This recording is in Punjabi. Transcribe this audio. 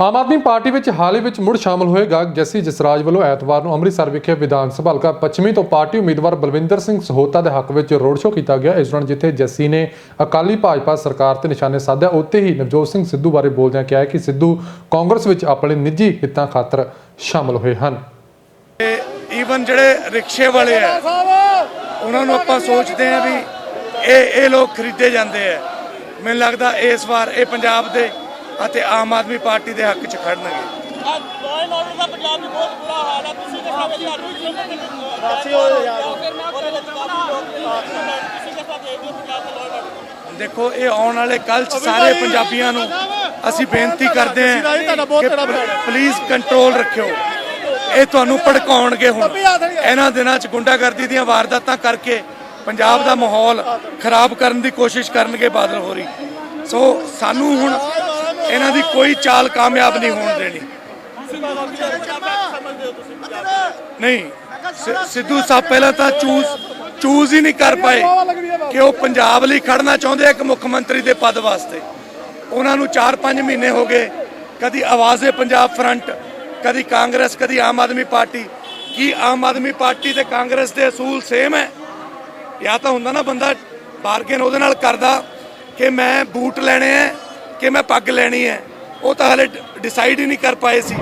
ਆਮ ਆਦਮੀ ਪਾਰਟੀ ਵਿੱਚ ਹਾਲ ਹੀ ਵਿੱਚ ਮੁੜ ਸ਼ਾਮਲ ਹੋਏਗਾ ਜੱਸੀ ਜਸਰਾਜ ਵੱਲੋਂ ਐਤਵਾਰ ਨੂੰ ਅੰਮ੍ਰਿਤਸਰ ਵਿਖੇ ਵਿਧਾਨ ਸਭਾ, ਹਲਕਾ ਪੱਛਮੀ ਤੋਂ ਪਾਰਟੀ ਉਮੀਦਵਾਰ ਬਲਵਿੰਦਰ ਸਿੰਘ ਸਹੋਤਾ ਦੇ ਹੱਕ ਵਿੱਚ ਰੋਡ ਸ਼ੋਅ ਕੀਤਾ ਗਿਆ। ਇਸ ਦੌਰਾਨ ਜਿੱਥੇ ਜੱਸੀ ਨੇ ਅਕਾਲੀ ਭਾਜਪਾ ਸਰਕਾਰ ਤੇ ਨਿਸ਼ਾਨੇ ਸਾਧਿਆ, ਉੱਥੇ ਹੀ ਨਵਜੋਤ ਸਿੰਘ ਸਿੱਧੂ ਬਾਰੇ ਬੋਲਦਿਆਂ ਕਿਹਾ ਕਿ ਸਿੱਧੂ ਕਾਂਗਰਸ ਵਿੱਚ ਆਪਣੇ ਨਿੱਜੀ ਹਿੱਤਾਂ ਖਾਤਰ ਸ਼ਾਮਲ ਹੋਏ ਹਨ। ਈਵਨ ਜਿਹੜੇ ਰਿਕਸ਼ੇ ਵਾਲੇ ਆ, ਉਹਨਾਂ ਨੂੰ ਆਪਾਂ ਸੋਚਦੇ ਆ ਵੀ ਇਹ ਇਹ ਲੋਕ ਖਰੀਦੇ ਜਾਂਦੇ ਆ। ਮੈਨੂੰ ਲੱਗਦਾ ਇਸ ਵਾਰ ਇਹ ਪੰਜਾਬ ਦੇ ਅਤੇ ਆਮ ਆਦਮੀ ਪਾਰਟੀ ਦੇ ਹੱਕ 'ਚ ਖੜਨਗੇ। ਦੇਖੋ ਇਹ ਆਉਣ ਵਾਲੇ ਕੱਲ 'ਚ ਸਾਰੇ ਪੰਜਾਬੀਆਂ ਨੂੰ ਅਸੀਂ ਬੇਨਤੀ ਕਰਦੇ ਹਾਂ ਕਿ ਪਲੀਜ਼ ਕੰਟਰੋਲ ਰੱਖਿਓ। ਇਹ ਤੁਹਾਨੂੰ ਭੜਕਾਉਣਗੇ ਹੁਣ। ਇਹਨਾਂ ਦਿਨਾਂ 'ਚ ਗੁੰਡਾਗਰਦੀ ਦੀਆਂ ਵਾਰਦਾਤਾਂ ਕਰਕੇ ਪੰਜਾਬ ਦਾ ਮਾਹੌਲ ਖਰਾਬ ਕਰਨ ਦੀ ਕੋਸ਼ਿਸ਼ ਕਰਨਗੇ ਬਾਦਲ ਹੋਰੀ। ਸੋ ਸਾਨੂੰ ਹੁਣ ਇਹਨਾਂ ਦੀ ਕੋਈ ਚਾਲ ਕਾਮਯਾਬ ਨਹੀਂ ਹੋਣ ਦੇਣੀ। ਨਹੀਂ ਸਿੱਧੂ ਸਾਹਿਬ ਪਹਿਲਾਂ ਤਾਂ ਚੂਜ਼ ਚੂਜ਼ ਹੀ ਨਹੀਂ ਕਰ ਪਾਏ ਕਿ ਉਹ ਪੰਜਾਬ ਲਈ ਖੜਨਾ ਚਾਹੁੰਦੇ ਆ ਇੱਕ ਮੁੱਖ ਮੰਤਰੀ ਦੇ ਪਦ ਵਾਸਤੇ। ਉਹਨਾਂ ਨੂੰ 4-5 ਮਹੀਨੇ ਹੋ ਗਏ, ਕਦੀ ਆਵਾਜ਼ੇ ਪੰਜਾਬ ਫਰੰਟ, ਕਦੀ ਕਾਂਗਰਸ, ਕਦੀ ਆਮ ਆਦਮੀ ਪਾਰਟੀ। ਕੀ ਆਮ ਆਦਮੀ ਪਾਰਟੀ ਤੇ ਕਾਂਗਰਸ ਦੇ ਅਸੂਲ ਸੇਮ ਹੈ? ਜਾਂ ਤਾਂ ਹੁੰਦਾ ਨਾ ਬੰਦਾ ਬਾਰਗੇਨ ਉਹਦੇ ਨਾਲ ਕਰਦਾ ਕਿ ਮੈਂ ਬੂਟ ਲੈਣੇ ਆ ਕਿ ਮੈਂ ਪੱਗ ਲੈਣੀ ਹੈ। ਉਹ ਤਾਂ ਹਲੇ ਡਿਸਾਈਡ ਹੀ ਨਹੀਂ ਕਰ ਪਾਏ ਸੀ।